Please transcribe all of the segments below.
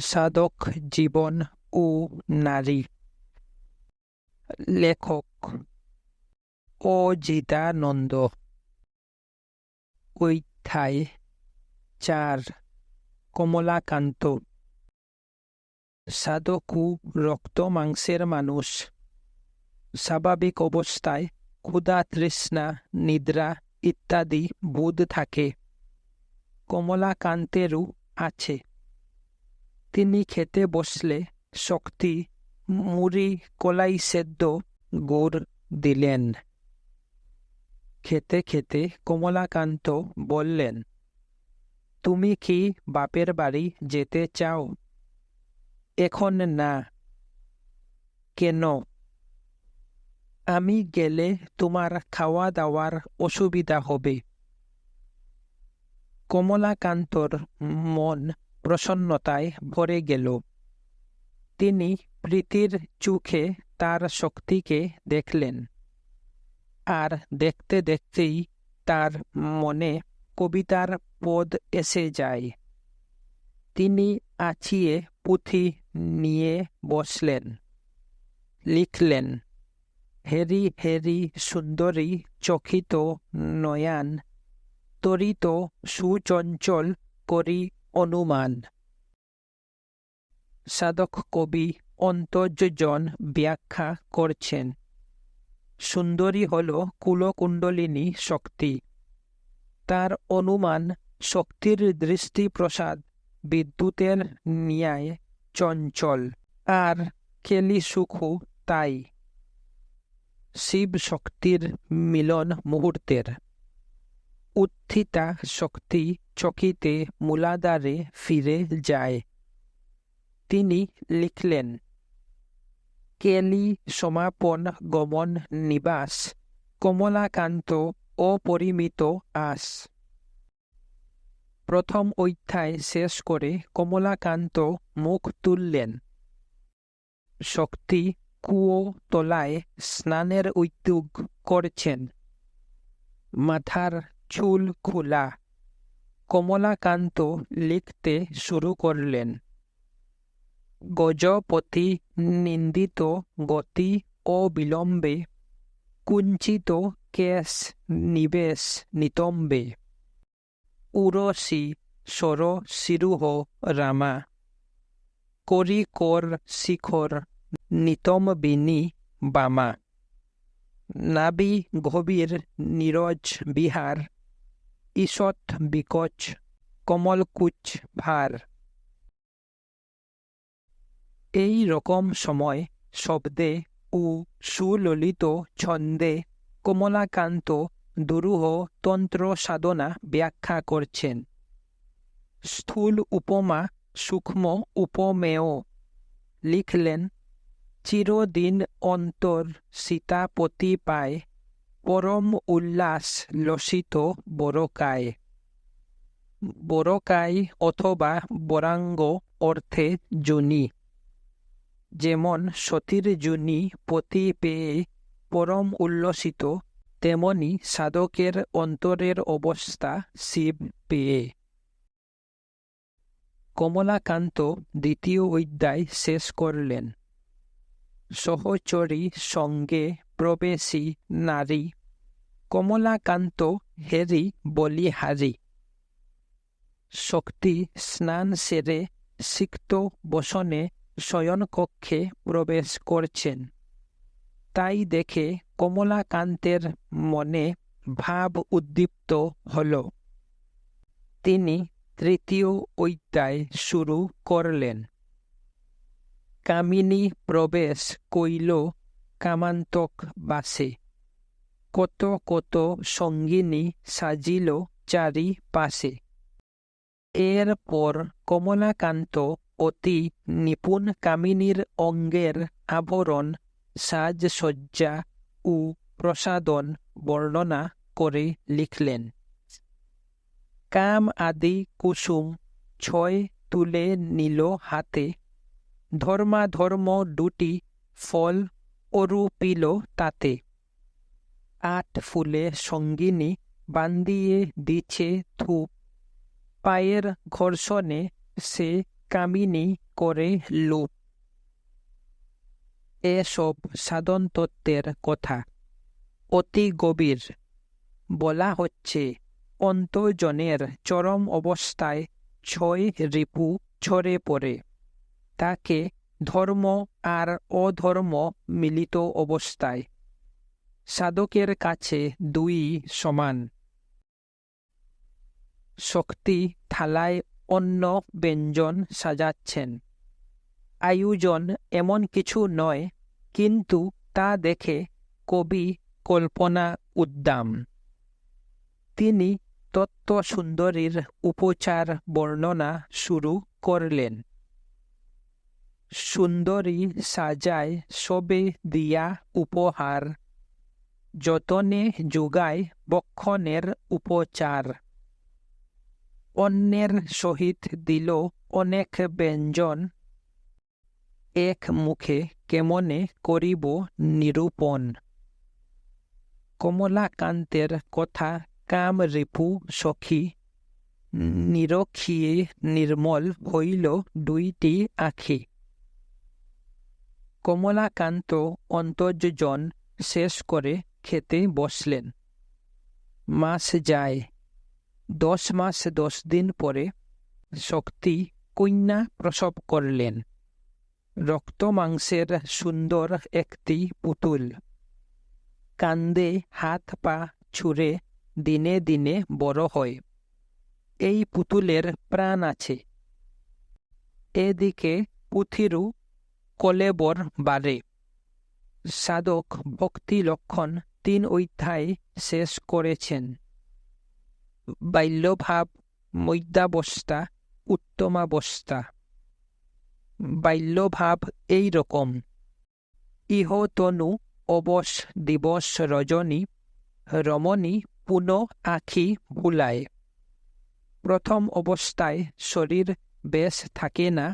সাধক জীবন ও নারী। লেখক অজিতানন্দ। অধ্যায় চার, কমলাকান্ত। সাধকু রক্ত মাংসের মানুষ। স্বাভাবিক অবস্থায় ক্ষুধা, তৃষ্ণা, নিদ্রা ইত্যাদি বোধ থাকে। কমলাকান্তেরও আছে। তিনি খেতে বসলে শক্তি, মুড়ি, কলাই সেদ্ধ গুড় দিলেন। খেতে খেতে কমলাকান্ত বললেন, তুমি কি বাপের বাড়ি যেতে চাও? এখন না। কেন? আমি গেলে তোমার খাওয়া দাওয়ার অসুবিধা হবে। কমলাকান্তর মন প্রসন্নতায় ভরে গেল। তিনি প্রীতির চোখে তার শক্তিকে দেখলেন। আর দেখতে দেখতেই তার মনে কবিতার পদ এসে যায়। তিনি আছিয়ে পুঁথি নিয়ে বসলেন। লিখলেন, হেরি হেরি সুন্দরী চকিত নয়ান, তরিত সুচঞ্চল করি অনুমান। সাধক কবি অন্তর্যজন ব্যাখ্যা করছেন, সুন্দরী হল কুলকুণ্ডলিনী শক্তি। তার অনুমান শক্তির দৃষ্টি প্রসাদ বিদ্যুতের ন্যায় চঞ্চল, আর কেলি সুখু তাই। শিব শক্তির মিলন মুহূর্তের। উত্থিতা শক্তি চকিতে মূলাধারে ফিরে যায়। তিনি লিখলেন কেলি সমাপন গমন নিবাস, কমলাকান্ত অপরিমিত আস। প্রথম অধ্যায় শেষ করে কমলাকান্ত মুখ তুললেন। শক্তি কুয়ো তলায় স্নানের উদ্যোগ করছেন। মাথার চুল খোলা। কমলাকান্ত লিখতে শুরু করলেন। গজপতি নিন্দিত গতি ও বিলম্বে, কুঞ্চিত কেশ নিবেশ নিতম্বে। উরসি সর শিরুহ রামা, করি কর শিখর নিতমবিনী বামা। নাবি গভীর নীরজ বিহার ঈষৎ বিকচ কমলকুচ ভার। এই রকম সময় শব্দে ও সুললিত ছন্দে কমলাকান্ত দুরূহ তন্ত্র সাধনা ব্যাখ্যা করছেন। স্থূল উপমা সূক্ষ্ম উপমেয়। লিখলেন, চিরদিন অন্তর সীতাপতি পায় পরম উল্লাস লসিত বরকায় বরকায় অথবা বরাঙ্গ অর্থে জুনি যেমন সতীর জুনি পতি পেয়ে পরম উল্লসিত তেমনি সাধকের অন্তরের অবস্থা শিব পেয়ে কমলাকান্ত দ্বিতীয় অধ্যায় শেষ করলেন সহচরী সঙ্গে প্রবেশী নারী কমলাকান্ত হেরি বলিহারি শক্তি স্নান সেরে সিক্ত বসনে শয়নকক্ষে প্রবেশ করছেন তাই দেখে কমলাকান্তের মনে ভাব উদ্দীপ্ত হল তিনি তৃতীয় অধ্যায় শুরু করলেন কামিনী প্রবেশ কইল কামান্তক বাসে। কত কত সঙ্গিনী সাজিল চারি পাশে এরপর কমলাকান্ত অতি নিপুণ কামিনীর অঙ্গের আবরণ, সাজসজ্জা ও প্রসাদন বর্ণনা করে লিখলেন। কাম আদি কুসুম ছয় তুলে নিল হাতে। ধর্মাধর্ম দুটি ফল অরূপিল তাতে। আট ফুলে সঙ্গিনী বান্দিয়ে দিছে ধূপ। পায়ের ঘর্ষণে সে কামিনী করে লুপ এসব সাধন তত্ত্বের কথা অতি গভীর। বলা হচ্ছে অন্তজনের চরম অবস্থায় ছয় রিপু ঝরে পড়ে। তাকে ধর্ম আর অধর্ম মিলিত অবস্থায়। সাধকের কাছে দুই সমান। শক্তি থালায় অন্য ব্যঞ্জন সাজাচ্ছেন। আয়োজন এমন কিছু নয়, কিন্তু তা দেখে কবি কল্পনা উদ্দাম। তিনি তত্ত্বসুন্দরীর উপচার বর্ণনা শুরু করলেন। সুন্দরী সাজায় সবে দিয়া উপহার। যতনে যোগায় বক্ষণের উপচার। অন্যের সহিত দিল অনেক ব্যঞ্জন। এক মুখে কেমনে করিব নিরূপণ। কমলাকান্তের কথা কাম রিপু সখী। নিরক্ষিয়ে নির্মল হইল দুইটি আখি। কমলাকান্ত অন্তর্জন শেষ করে খেতে বসলেন। মাস যায়। দশ মাস দশ দিন পরে শক্তি কন্যা প্রসব করলেন। রক্ত মাংসের সুন্দর একটি পুতুল। কান্দে হাত পা ছুঁড়ে দিনে দিনে বড় হয়। এই পুতুলের প্রাণ আছে। এদিকে পুথিরু কলেবর বাড়ে সাধক ভক্তি লক্ষণ তিন অধ্যায় শেষ করেছেন। বাল্যভাব মধ্যাবস্থা, উত্তমাবস্থা। বাল্যভাব এই রকম। ইহতনু অবশ দিবস রজনী, রমণী পুন আখি ভুলায় প্রথম অবস্থায় শরীর বেশ থাকে না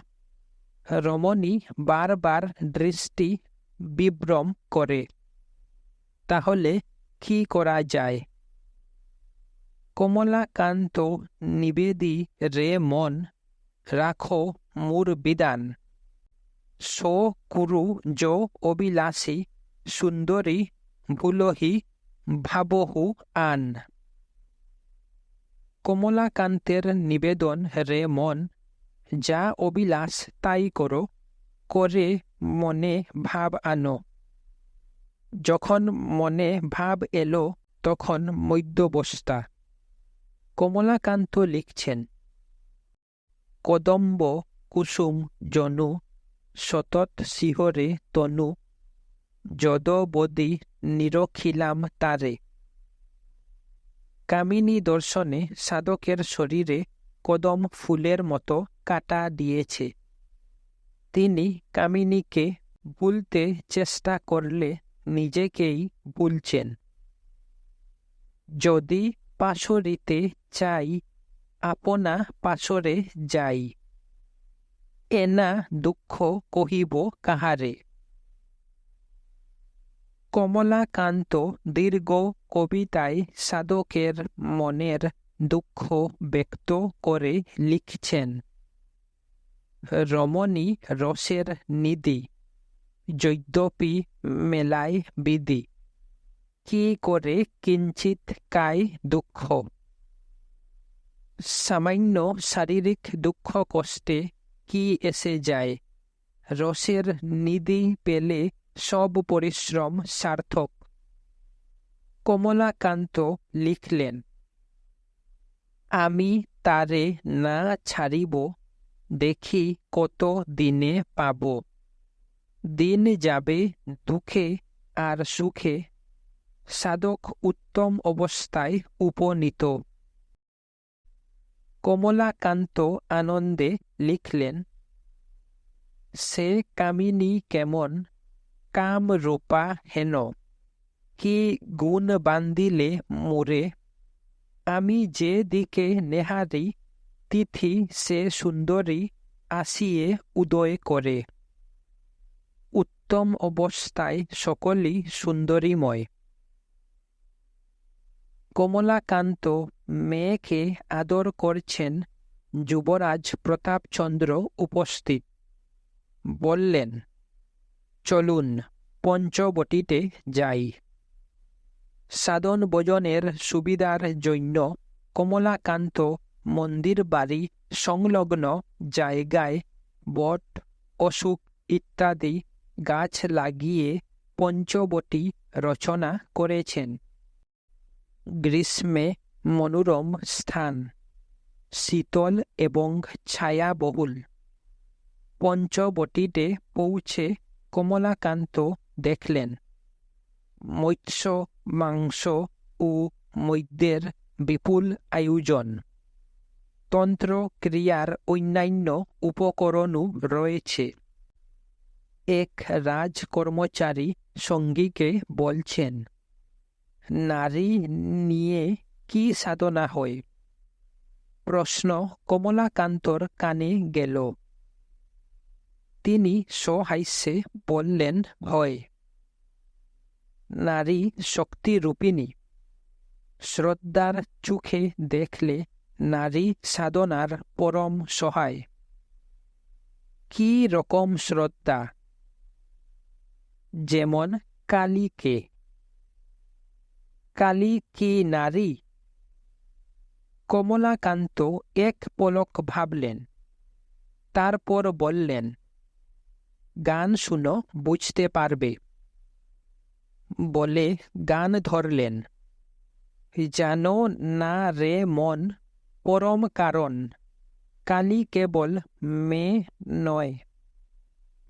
রমণী বারবার দৃষ্টি বিভ্রম করে। তাহলে কি করা যায়? কমলাকান্ত নিবেদি রে মন, রাখো মূর বিদান সো কুরু যো অবিলাসী সুন্দরী ভুলহি ভাবহু আন। কমলাকান্তের নিবেদন রে মন যা অবিলাস তাই করো, করে মনে ভাব আনো। যখন মনে ভাব এলো, তখন মধ্যবস্থা। কমলাকান্ত লিখছেন, কদম্ব কুসুম জনু, সতত শিহরে তনু, যদবদি নিরখিলাম তারে। কামিনী দর্শনে সাধকের শরীরে কদম ফুলের মতো কাটা দিয়েছে। তিনি কামিনীকে ভুলতে চেষ্টা করলে নিজেকেই ভুলছেন। যদি পাশরিতে চাই, আপনা পাশরে যাই। এনা দুঃখ কহিব কাহারে? কমলাকান্ত দীর্ঘ কবিতায় সাধকের মনের দুঃখ ব্যক্ত করে লিখছেন রমণী রসের নিধি যদ্যপি মেলায় বিধি কি করে কিঞ্চিত কায় দুঃখ সামান্য শারীরিক দুঃখ কষ্টে কি এসে যায় রসের নিধি পেলে সব পরিশ্রম সার্থক কমলাকান্ত লিখলেন আমি তারে না ছাড়িব দেখি কত দিনে পাব। দিন যাবে দুঃখে আর সুখে। সাধক উত্তম অবস্থায় উপনীত। কমলাকান্ত আনন্দে লিখলেন, সে কামিনী কেমন, কাম রূপা হেন, কি গুণ বান্দিলে মোরে। আমি যে দিকে নেহারি তিথি সে সুন্দরী আসিয়ে উদয় করে। উত্তম অবস্থায় সকলই সুন্দরীময়। কমলাকান্ত মেয়েকে আদর করছেন যুবরাজ প্রতাপচন্দ্র উপস্থিত। বললেন, চলুন, পঞ্চবটিতে যাই। সাধন ভোজনের সুবিধার জন্য কমলাকান্ত মন্দির, বাড়ি, সংলগ্ন জায়গায় বট, অশোক ইত্যাদি গাছ লাগিয়ে পঞ্চবটি রচনা করেছেন। গ্রীষ্মে মনোরম স্থান, শীতল এবং ছায়াবহুল। পঞ্চবটিতে পৌঁছে কমলাকান্ত দেখলেন। মৎস্য, মাংস ও মৈদ্যের বিপুল আয়োজন। তন্ত্র ক্রিয়ার অন্যান্য উপকরণও রয়েছে। এক রাজকর্মচারী সঙ্গীকে বলছেন, নারী নিয়ে কি সাধনা হয়? প্রশ্ন কমলাকান্তর কানে গেল। তিনি সহাস্যে বললেন, হয়। নারী শক্তিরূপিণী। শ্রদ্ধার চোখে দেখলে নারী সাধনার পরম সহায়। কি রকম শ্রদ্ধা। যেমন কালীকে কালী কি নারী? কমলাকান্ত এক পলক ভাবলেন, তারপর বললেন, গান শুনো, বুঝতে পারবে। বলে গান ধরলেন, জানো না রে মন পরম কারণ। কালী কেবল মেয়ে নয়।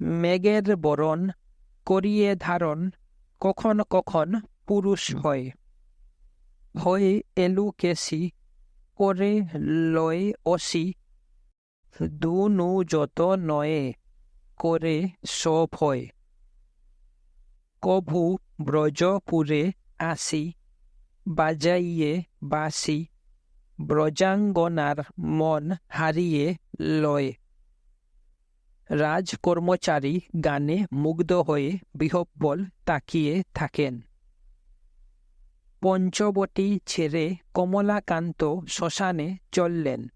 মেঘের বরণ করিয়ে ধারণ কখন কখন পুরুষ হয়। হয়ে এলু কেসি করে লয় অসি দুনু যত নয়ে করে সব হয়। কভু ব্রজপুরে আসি বাজাইয়ে বাসি ব্রজাঙ্গনার মন হারিয়ে লয়। রাজকর্মচারী গানে মুগ্ধ হয়ে বিহব্বল তাকিয়ে থাকেন। পঞ্চবটি ছেড়ে কমলাকান্ত শ্মশানে চললেন।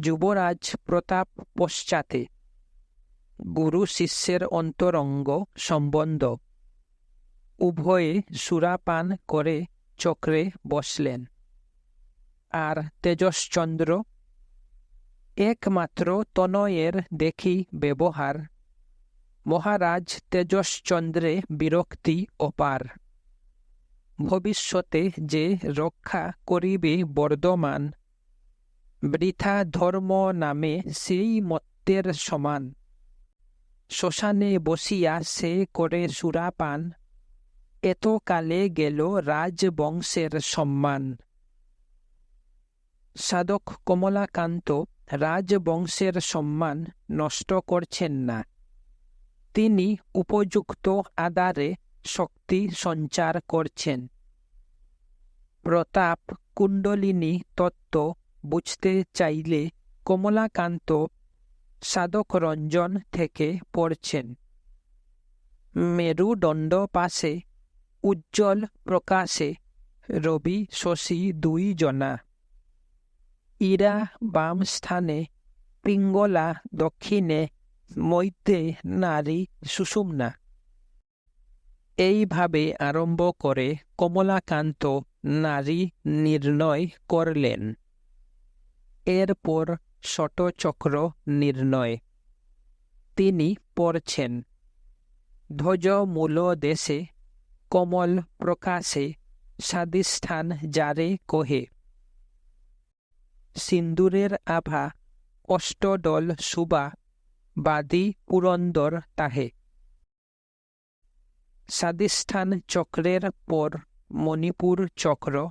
যুবরাজ প্রতাপ পশ্চাতে। গুরু শিষ্যের অন্তরঙ্গ সম্বন্ধ। উভয়ে সুরাপান করে চক্রে বসলেন। আর তেজশ্চন্দ্র একমাত্র তনয়ের দেখি ব্যবহার। মহারাজ তেজশ্চন্দ্রে বিরক্তি অপার। ভবিষ্যতে যে রক্ষা করিবে বর্ধমান, বৃথা ধর্ম নামে সেই মত্তের সমান। শ্মশানে বসিয়া সে করে সুরাপান, এতকালে গেল রাজবংশের সম্মান। সাধক কমলাকান্ত রাজবংশের সম্মান নষ্ট করছেন না। তিনি উপযুক্ত আদারে শক্তি সঞ্চার করছেন। প্রতাপ কুণ্ডলিনী তত্ত্ব বুঝতে চাইলে কমলাকান্ত সাধক রঞ্জন থেকে পড়ছেন। মেরুদণ্ড পাশে উজ্জ্বল প্রকাশে রবি শশী দুই জনা। ইরা বাম স্থানে পিঙ্গলা দক্ষিণে, মধ্যে নারী সুষুম্না। এইভাবে আরম্ভ করে কমলাকান্ত নারী নির্ণয় করলেন। এরপর শটচক্র নির্ণয়। তিনি পড়ছেন, ধ্বজ মূল দেশে, কমল প্রকাশে, স্বাধিষ্ঠান যারে কহে। সিন্দুরের আভা, অষ্টদল সুবা, বাদি পুরন্দর তাহে। স্বাধিষ্ঠান চক্রের পর মণিপুর চক্র।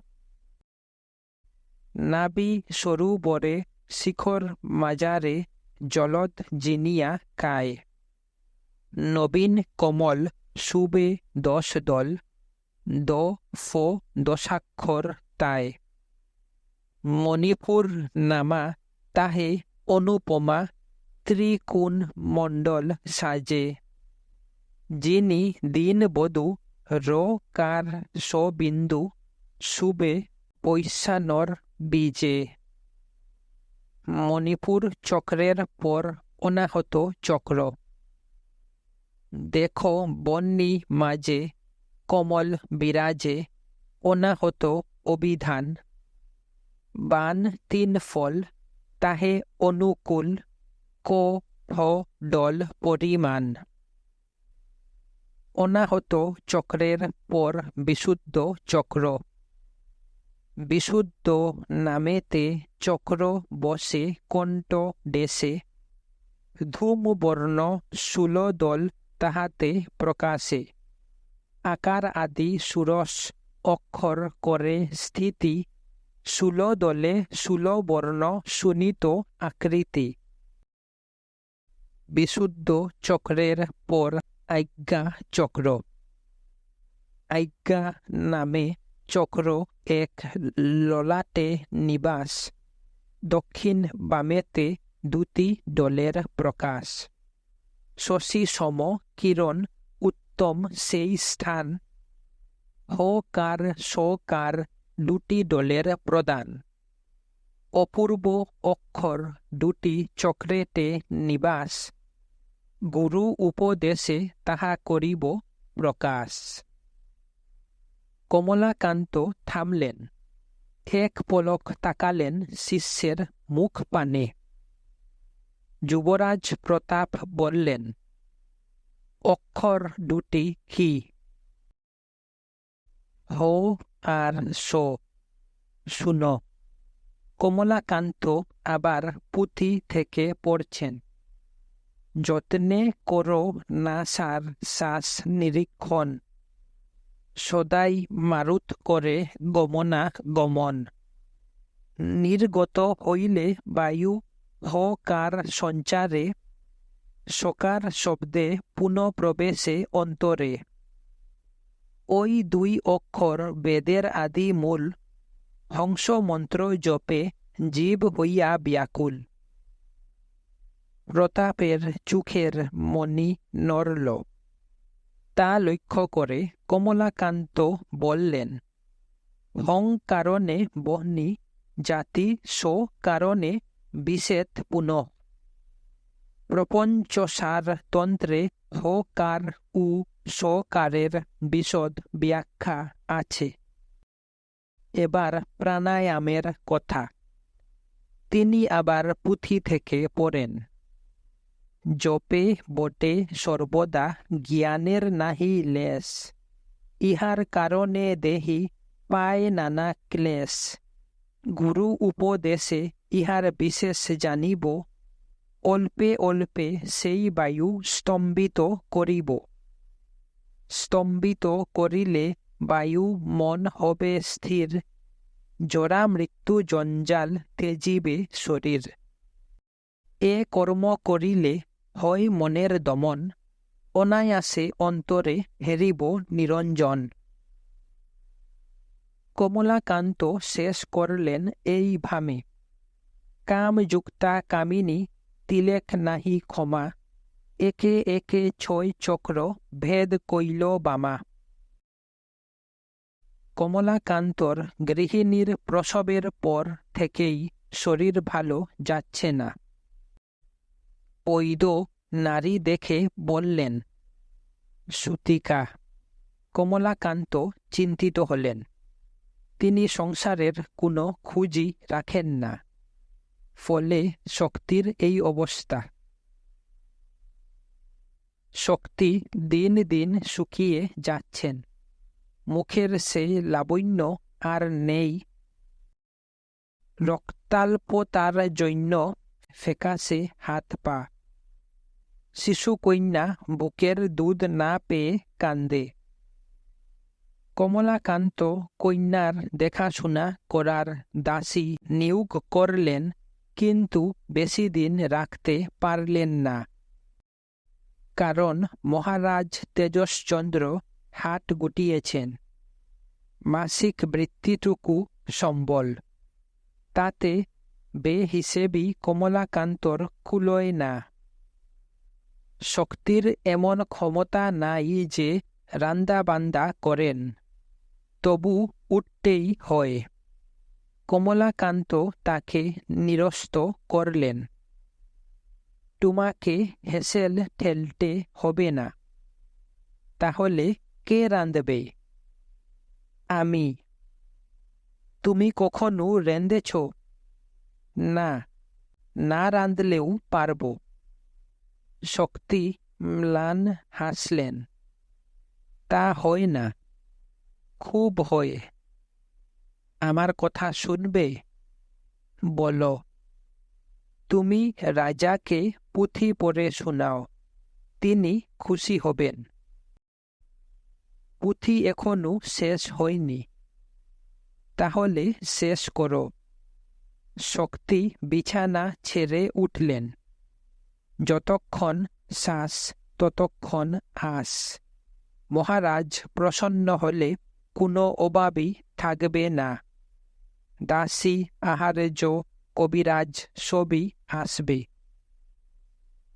নাবি সরুবরে শিখর মাজারে জলদ জিনিয়া কায়। নবীন কমল সুবে দশ দল, দ ফ দশাক্ষর তায়। মণিপুর নামা তাহে অনুপমা ত্রিকুণ মণ্ডল সাজে। যিনি দিনবধূ র কার সবিন্দু শুবে পৈশানর বীজে। মণিপুর চক্রের পর অনাহত চক্র দেখো বন্যি মাঝে কমল বিরাজে অনাহত অভিধান। বান তিন ফল, তাহে অনুকূল, কো, হ ডল পরিমাণ। অনাহত চক্রের পর বিশুদ্ধ চক্র। বিশুদ্ধ নামেতে চক্র বসে কণ্ঠ দেশে ধূমবর্ণ দল তাহাতে প্রকাশে। আকার আদি সুরস অক্ষর করে স্থিতি দলে বর্ণ সুনিত আকৃতি। বিশুদ্ধ চক্রের পর আজ্ঞা চক্র। আজ্ঞা নামে চক্র এক ললাটে নিবাস। দক্ষিণ বামেতে দুটি দলের প্রকাশ। শশী সম কিরণ উত্তম সেই স্থান। হকার সকার দুটি দলের প্রদান অপূর্ব অক্ষর দুটি চক্রেতে নিবাস। গুরু উপদেশে তাহা করিব প্রকাশ। কমলাকান্ত থামলেন। এক পলক তাকালেন শিষ্যের মুখ পানে। যুবরাজ প্রতাপ বললেন, অক্ষর দুটি কি? হ আর শো শুনো কমলাকান্ত আবার পুঁথি থেকে পড়ছেন। যত্নে করো নাসার শ্বাস নিরীক্ষণ, সদাই মারুত করে গমনা গমন। নির্গত হইলে বায়ু হকার সঞ্চারে সকার শব্দে পুনঃপ্রবেশে অন্তরে। ওই দুই অক্ষর বেদের আদি মূল হংস মন্ত্র জপে জীব হইয়া ব্যাকুল। প্রতাপের চোখের মণি নড়ল তা লক্ষ্য করে কমলাকান্ত বললেন, হং কারণে বহনি জাতি, সো কারণে বিশেদ পুনঃ। প্রপঞ্চসার তন্ত্রে হকার উ সকারের বিশদ ব্যাখ্যা আছে। এবার প্রাণায়ামের কথা। তিনি আবার পুঁথি থেকে পড়েন। জপে বটে সর্বদা জ্ঞানের নাহি লেশ ইহার কারণে দেহি পায় নানা ক্লেশ গুরু উপদেশে ইহার বিশেষ জানিব, অল্পে অল্পে সেই বায়ু স্তম্ভিত করিব। স্তম্ভিত করিলে বায়ু মন হবে স্থির, জরা মৃত্যু জঞ্জাল তেজিবে শরীর। এ কর্ম করিলে হয় মনের দমন, অনায়াসে অন্তরে হেরিব নিরঞ্জন। কমলাকান্ত শেষ করলেন এই ভামে। কামযুক্তা কামিনী তিলেক নাহি ক্ষমা একে একে ছয় চক্র ভেদ কইল বামা। কমলাকান্তর গৃহিণীর প্রসবের পর থেকেই শরীর ভালো যাচ্ছে না। পৈদ নারী দেখে বললেন, সুতিকা। কমলাকান্ত চিন্তিত হলেন। তিনি সংসারের কোনো খুঁজি রাখেন না। ফলে শক্তির এই অবস্থা। শক্তি দিন দিন শুকিয়ে যাচ্ছেন। মুখের সেই লাবণ্য আর নেই। রক্তাল্পতার জন্য ফেকাসে হাত পা। শিশু কন্যা বুকের দুধ না পেয়ে কান্দে। কমলাকান্ত কন্যার দেখাশোনা করার দাসী নিয়োগ করলেন, কিন্তু বেশি দিন রাখতে পারলেন না। কারণ মহারাজ তেজশ্চন্দ্র হাট গুটিয়েছেন। মাসিক বৃত্তিটুকু সম্বল। তাতে বেহিসেবি কমলাকান্তর কুলোয় না। শক্তির এমন ক্ষমতা নাই যে রান্দাবান্দা করেন, তবু উঠতেই হয়। কমলাকান্ত তাকে নিরস্ত করলেন। তোমাকে হেসেল ঠেলতে হবে না। তাহলে কে রাঁধবে? আমি। তুমি কখনো রেঁধেছ? না না রাঁধলেও পারব। শক্তি ম্লান হাসলেন। তা হয় না। খুব হয়। আমার কথা শুনবে? বলো। তুমি রাজাকে পুঁথি পড়ে শোনাও, তিনি খুশি হবেন। পুঁথি এখনও শেষ হয়নি। তাহলে শেষ করো। শক্তি বিছানা ছেড়ে উঠলেন। যতক্ষণ শ্বাস, ততক্ষণ আস মহারাজ প্রসন্ন হলে কোনো অভাবই থাকবে না। দাসী আহারেজ কবিরাজ সবই আসবে।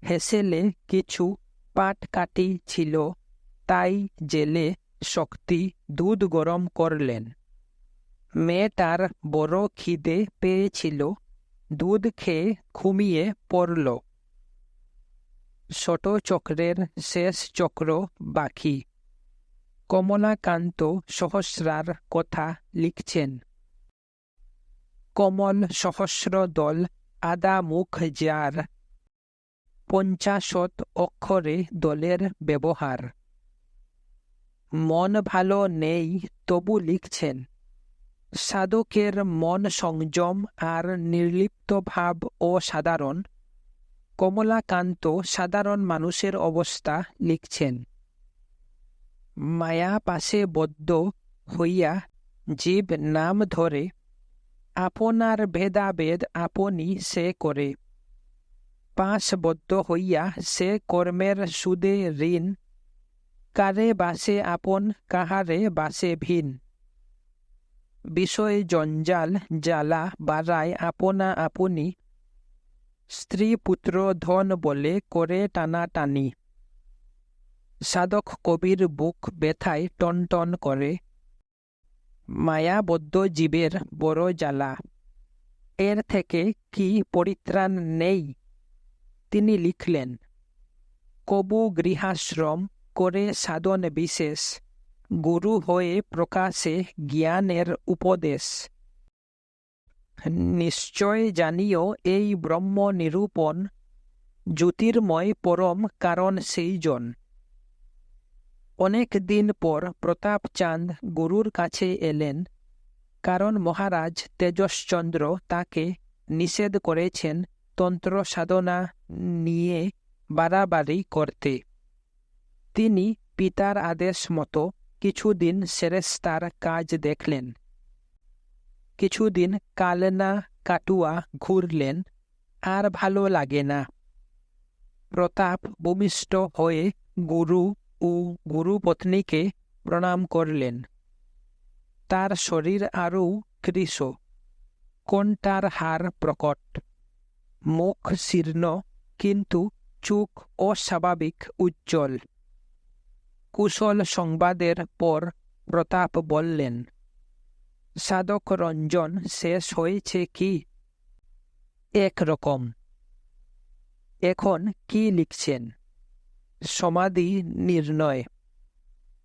হেসেলে কিছু পাটকাঠি ছিল তাই জেলে শক্তি দুধ গরম করলেন। মেয়েটার বড় খিদে পেয়েছিল, দুধ খেয়ে ঘুমিয়ে পড়ল। ছোট চক্রের শেষ চক্র বাকি। কমলাকান্ত সহস্রার কথা লিখছেন। কমল সহস্র দল আদা মুখ যার পঞ্চাশত অক্ষরে দলের ব্যবহার। মন ভালো নেই তবু লিখছেন। সাধকের মন সংযম আর নির্লিপ্ত ভাব অসাধারণ। কমলাকান্ত সাধারণ মানুষের অবস্থা লিখছেন। মায়া পাশে বদ্ধ হইয়া জীব নাম ধরে আপনার ভেদাভেদ আপনি সে করে। পাশবদ্ধ হইয়া সে কর্মের সুদে ঋণ, কারে বাসে আপন, কাহারে বাসে ভিন। বিষয় জঞ্জাল, জ্বালা বাড়ায় আপনা আপনি, স্ত্রী পুত্র ধন বলে করে টানা টানি সাধক কবির বুক ব্যথায় টনটন করে। মায়াবদ্ধ জীবের বড় জ্বালা। এর থেকে কি পরিত্রাণ নেই? তিনি লিখলেন, কবু গৃহাশ্রম করে সাধন বিশেষ, গুরু হয়ে প্রকাশে জ্ঞানের উপদেশ। নিশ্চয় জানিও এই ব্রহ্ম নিরূপণ জ্যোতির্ময় পরম কারণ সেইজন। অনেক দিন পর প্রতাপচাঁদ গুরুর কাছে এলেন, কারণ মহারাজ তেজশ্চন্দ্র তাকে নিষেধ করেছেন তন্ত্র সাধনা নিয়ে বাড়াবাড়ি করতে। তিনি পিতার আদেশ মতো কিছুদিন সেরেস্তার কাজ দেখলেন। কিছুদিন কালনা কাটুয়া ঘুরলেন, আর ভালো লাগে না। প্রতাপ ভূমিষ্ঠ হয়ে গুরু ও গুরুপত্নীকে প্রণাম করলেন। তার শরীর আরও কৃশ কোনটার হার প্রকট। মুখ শীর্ণ, কিন্তু চোখ অস্বাভাবিক, উজ্জ্বল। কুশল সংবাদের পর প্রতাপ বললেন, সাধক রঞ্জন, শেষ হয়েছে কি? একরকম। এখন কি লিখছেন? সমাধি নির্ণয়।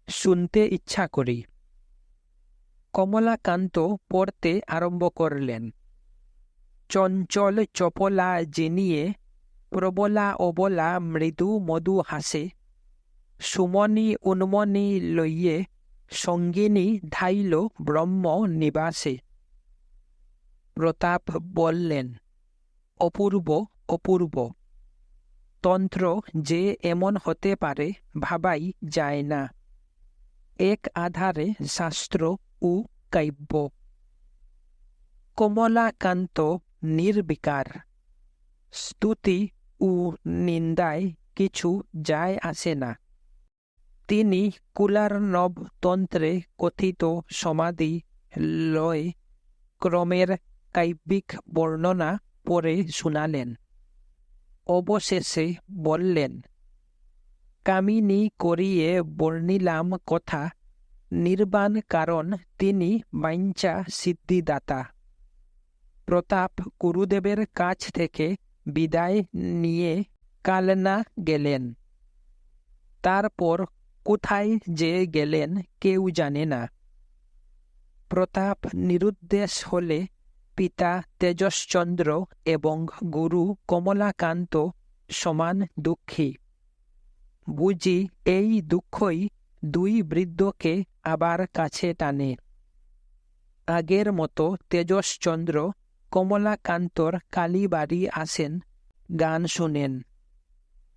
শুনতে ইচ্ছা করি। কমলাকান্ত পড়তে আরম্ভ করলেন। চঞ্চল চপলা জেনিয়ে প্রবলা অবলা মৃদু মধু হাসে। সুমনি উন্মনি লইয়ে সঙ্গিনী ধাইল ব্রহ্ম নিবাসে। প্রতাপ বললেন, অপূর্ব অপূর্ব। তন্ত্র যে এমন হতে পারে, ভাবাই যায় না। এক আধারে শাস্ত্র ও কাব্য। কমলাকান্ত নির্বিকার। স্তুতি ও নিন্দায় কিছু যায় আসে না। তিনি কুলার্নব তন্ত্রে কথিত সমাধি লয় ক্রমের কাব্যিক বর্ণনা পরে শুনালেন। অবশেষে বললেন, কামিনী করিয়ে বর্ণিলাম কথা। নির্বাণ কারণ তিনি বাঞ্চা সিদ্ধিদাতা। প্রতাপ গুরুদেবের কাছ থেকে বিদায় নিয়ে কালনা গেলেন। তারপর কোথায় যে গেলেন কেউ জানে না। প্রতাপ নিরুদ্দেশ হলে পিতা তেজশ্চন্দ্র এবং গুরু কমলাকান্ত সমান দুঃখী। বুঝি এই দুঃখই দুই বৃদ্ধকে আবার কাছে টানে। আগের মতো তেজশ্চন্দ্র কমলাকান্তর কালীবাড়ি আসেন, গান শোনেন।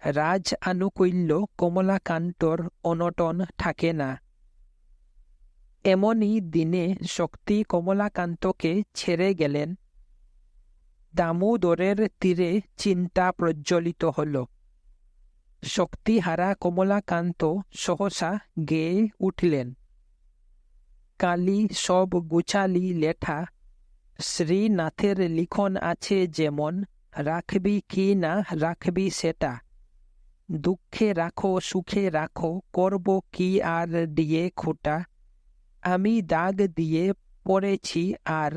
রাজ আনুকূল্য কমলাকান্তর অনটন থাকে না। এমনই দিনে শক্তি কমলাকান্তকে ছেড়ে গেলেন। দামোদরের তীরে চিন্তা প্রজ্বলিত হল। শক্তিহারা কমলাকান্ত সহসা গেয়ে উঠলেন। কালি সব গুছালি লেঠা, শ্রীনাথের লিখন আছে যেমন, রাখবি কি না রাখবি সেটা। দুঃখে রাখো, সুখে রাখো, করব কি আর দিয়ে খোটা। আমি দাগ দিয়ে পড়েছি আর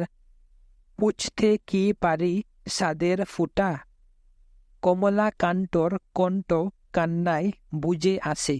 পুছতে কি পারি সাদের ফুটা কমলা কান্টর কণ্ঠ কান্নায় বুঝে আসে